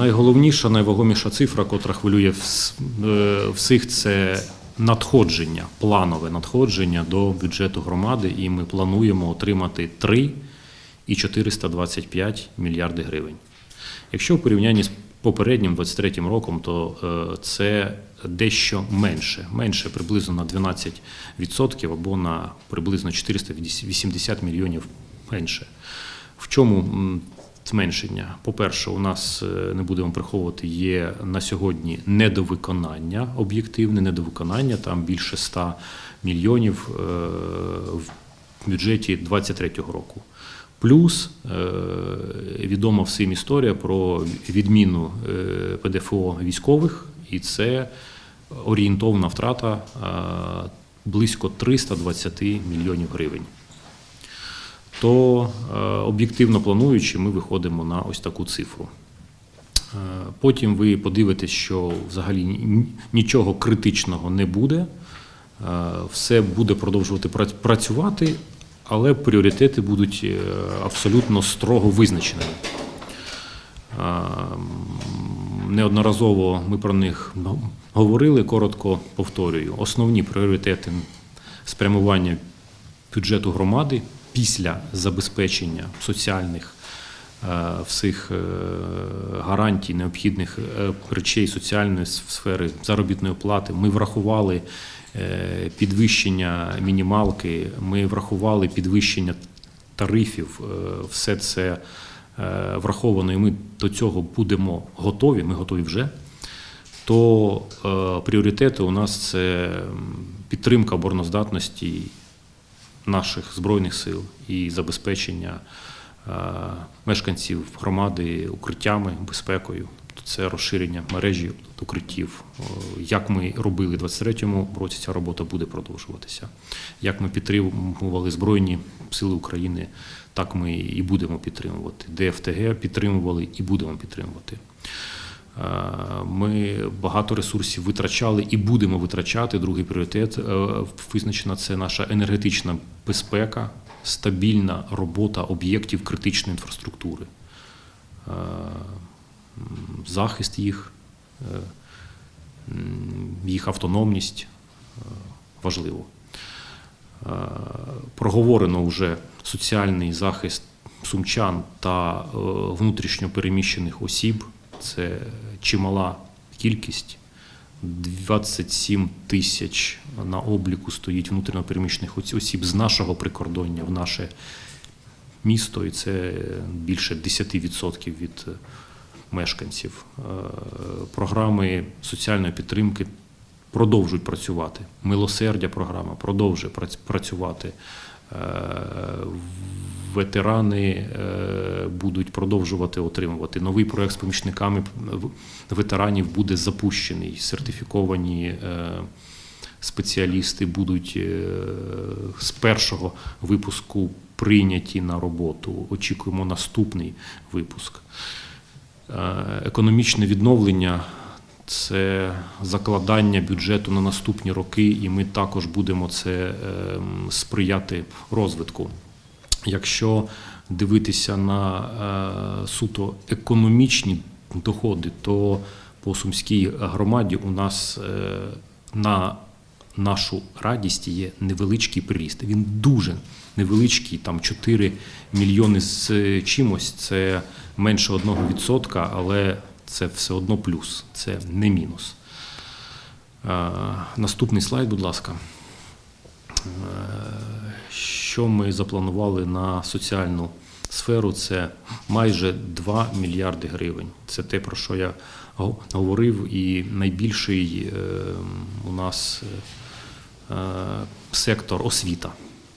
Найголовніша, найвагоміша цифра, котра хвилює е, всіх, це надходження, планове надходження до бюджету громади, і ми плануємо отримати 3 і 425 мільярди гривень. Якщо в порівнянні з попереднім 23 роком, то е, це дещо менше, менше приблизно на 12% або на приблизно 480 мільйонів менше. В чому зменшення? По-перше, у нас е, не будемо приховувати, є на сьогодні недовиконання, об'єктивне недовиконання, там більше 100 мільйонів е, в бюджеті 2023 року. Плюс е, відома всім історія про відміну ПДФО військових, і це орієнтовна втрата близько 320 мільйонів гривень. То е, об'єктивно плануючи, ми виходимо на ось таку цифру. Е, Потім ви подивитесь, що взагалі нічого критичного не буде, Е, все буде продовжувати працювати, але пріоритети будуть абсолютно строго визначеними. Е, Неодноразово ми про них говорили, коротко повторюю. Основні пріоритети спрямування бюджету громади після забезпечення соціальних е, всіх е, гарантій, необхідних е, речей соціальної сфери заробітної плати. Ми врахували підвищення мінімалки, ми врахували підвищення тарифів. Все це враховано, і ми до цього будемо готові. Ми готові вже. То пріоритети у нас це підтримка обороноздатності наших збройних сил і забезпечення е, мешканців громади укриттями, безпекою. Це розширення мережі укриттів. Як ми робили в 23-му році, ця робота буде продовжуватися. Як ми підтримували Збройні Сили України, так ми і будемо підтримувати. ДФТГ підтримували і будемо підтримувати. Е, Ми багато ресурсів витрачали і будемо витрачати. Другий пріоритет е, визначена це наша енергетична безпека, стабільна робота об'єктів критичної інфраструктури, Е, захист їх, їх автономність важливо. Проговорено вже соціальний захист сумчан та внутрішньо переміщених осіб. Це чимала кількість. 27 тисяч на обліку стоїть внутрішньо переміщених ос- осіб з нашого прикордоння в наше місто, і це більше 10% від е, мешканців. Е, Програми соціальної підтримки продовжують працювати. Милосердя програма продовжує прац- працювати. Е, Ветерани е, будуть продовжувати отримувати. Новий проект з помічниками ветеранів буде запущений. Сертифіковані е, спеціалісти будуть з першого випуску прийняті на роботу. Очікуємо наступний випуск. Економічне відновлення це закладання бюджету на наступні роки, і ми також будемо це ем, сприяти розвитку. Якщо дивитися на е, суто економічні доходи, то по сумській громаді у нас е, на нашу радість є невеличкий приріст. Він дуже невеличкий, там 4 мільйони з чимось. Це менше 1%, але це все одно плюс, це не мінус. Е, Наступний слайд, будь ласка. Е, Що ми запланували на соціальну сферу? Це майже 2 мільярди гривень. Це те, про що я говорив, і найбільший е, у нас е, сектор освіта.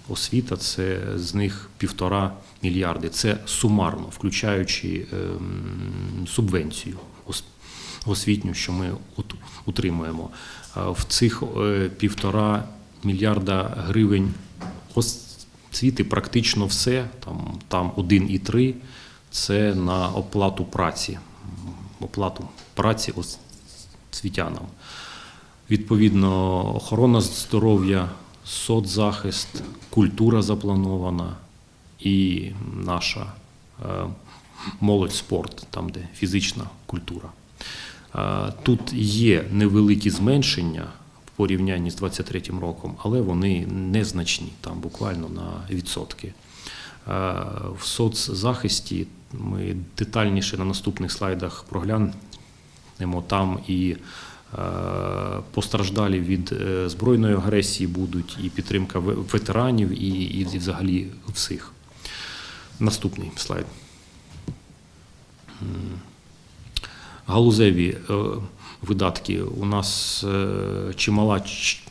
Освіта це з них півтора мільярди. Це сумарно, включаючи ем, субвенцію освітню, що ми ут- утримуємо. В цих е, півтора мільярда гривень освіти практично все, там, там 1,3 це на оплату праці, оплату праці освітянам. Відповідно, охорона здоров'я, соцзахист, культура запланована і наша е, молодь спорт, там, де фізична культура. Е, Тут є невеликі зменшення в порівнянні з 23 роком, але вони незначні, там буквально на відсотки. Е, В соцзахисті ми детальніше на наступних слайдах проглянемо там і постраждалі від е, збройної агресії будуть, і підтримка ветеранів, і, і взагалі всіх. Наступний слайд. Галузеві е, видатки. У нас е, чимала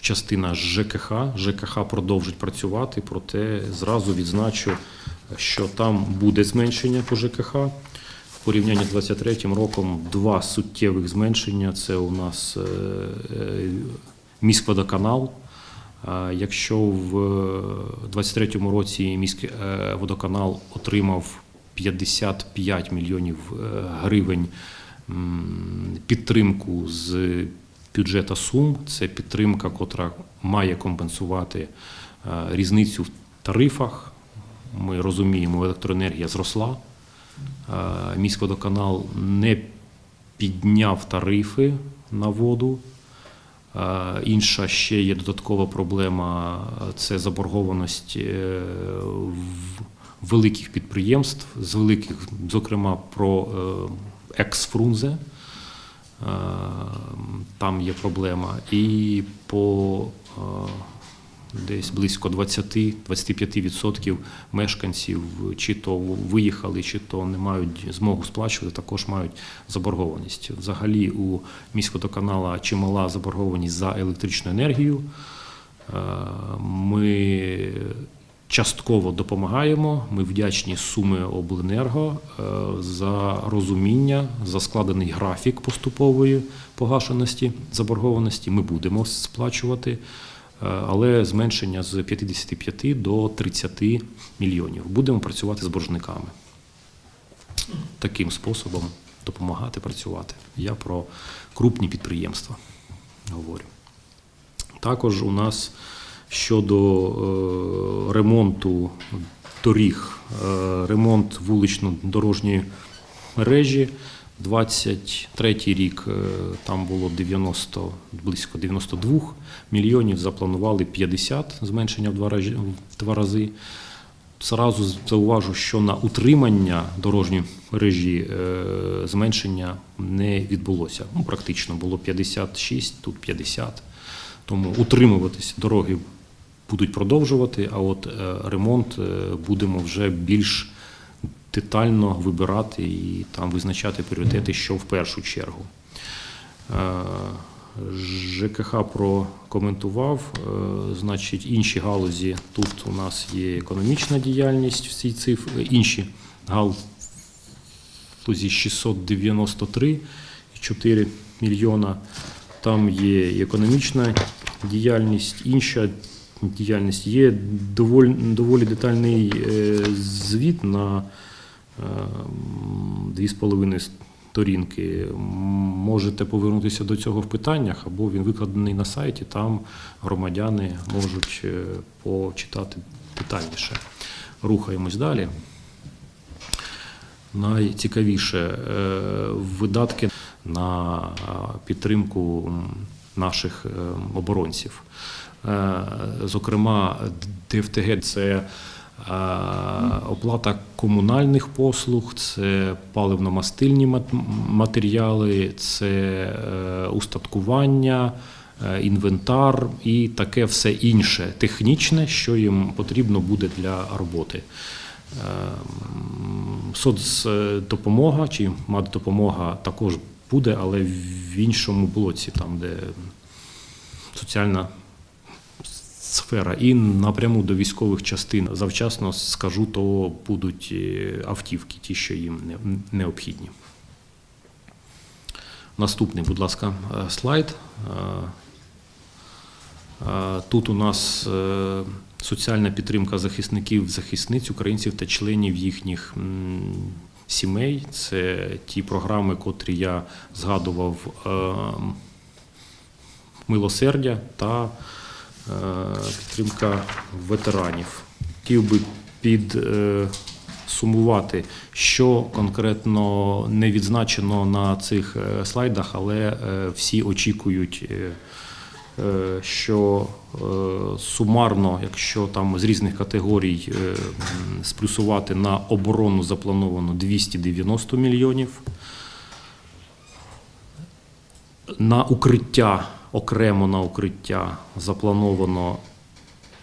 частина ЖКХ. ЖКХ продовжить працювати, проте зразу відзначу, що там буде зменшення по ЖКХ. В порівнянні з 23 роком два суттєвих зменшення. Це у нас е, е, міськводоканал. Якщо в 23-му році міський е, водоканал отримав 55 мільйонів гривень підтримку з бюджета Сум, це підтримка, котра має компенсувати різницю в тарифах. Ми розуміємо, електроенергія зросла. Е, Міськводоканал не підняв тарифи на воду. Е, Інша ще є додаткова проблема це заборгованість е, великих підприємств, з великих, зокрема, про екс-фрунзе. Там є проблема. І по десь близько 20-25% мешканців чи то виїхали, чи то не мають змогу сплачувати, також мають заборгованість. Взагалі у міськводоканала чимала заборгованість за електричну енергію. Е, Ми частково допомагаємо. Ми вдячні Суми Обленерго е, за розуміння, за складений графік поступової погашеності заборгованості. Ми будемо сплачувати, але зменшення з 55 до 30 мільйонів. Будемо працювати з боржниками. Таким способом допомагати працювати. Я про крупні підприємства говорю. Також у нас щодо е, ремонту доріг, е, ремонт вулично-дорожньої мережі. 23 рік е, там було 90, близько 92 мільйонів, запланували 50, зменшення в два рази. В два рази. Зразу зауважу, що на утримання дорожньої мережі е, зменшення не відбулося. Ну, практично було 56, тут 50. Тому утримуватись дороги будуть продовжувати, а от е, ремонт будемо вже більш детально вибирати і там визначати пріоритети, що в першу чергу. Е, ЖКХ прокоментував, е, значить, інші галузі. Тут у нас є економічна діяльність, всі цифри, інші галузі 693,4 мільйона. Там є і економічна діяльність, інша діяльність. Є доволі, доволі детальний е, звіт на е, дві з половиною сторінки. Можете повернутися до цього в питаннях, або він викладений на сайті. Там громадяни можуть е, почитати детальніше. Рухаємось далі. Найцікавіше е, видатки на е, підтримку наших е, оборонців. Зокрема, ДФТГ це оплата комунальних послуг, це паливно-мастильні матеріали, це е, устаткування, е, інвентар і таке все інше технічне, що їм потрібно буде для роботи. Ем, Соцдопомога чи допомога також буде, але в іншому блоці, там, де соціальна сфера. І напряму до військових частин завчасно скажу, то будуть е, автівки, ті, що їм необхідні. Наступний, будь ласка, е, слайд. Е, Тут у нас соціальна підтримка захисників, захисниць, українців та членів їхніх сімей. Це ті програми, котрі я згадував милосердя та підтримка ветеранів. Хотів би сумувати, що конкретно не відзначено на цих е, слайдах, але е, всі очікують. е, е, Що е, сумарно, якщо там з різних категорій е, сплюсувати на оборону заплановано 290 мільйонів, на укриття, окремо на укриття заплановано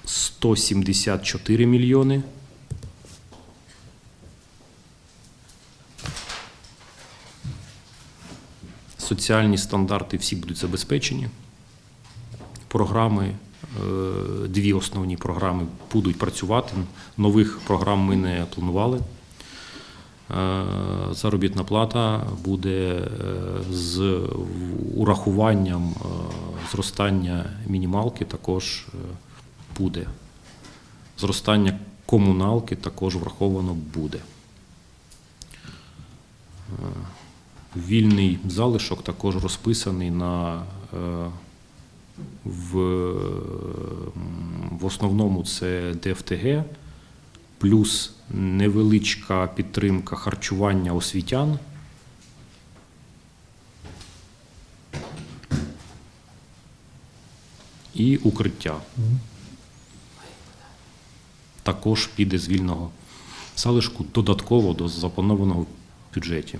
174 мільйони. Соціальні стандарти всі будуть забезпечені. Програми, е, дві основні програми будуть працювати. Нових програм ми не планували. Е, Заробітна плата буде е, з урахуванням е, зростання мінімалки також буде. Зростання комуналки також враховано буде. Вільний залишок також розписаний на в, в основному це ДФТГ, плюс невеличка підтримка харчування освітян. І укриття. Також піде з вільного залишку додатково до запланованого бюджеті.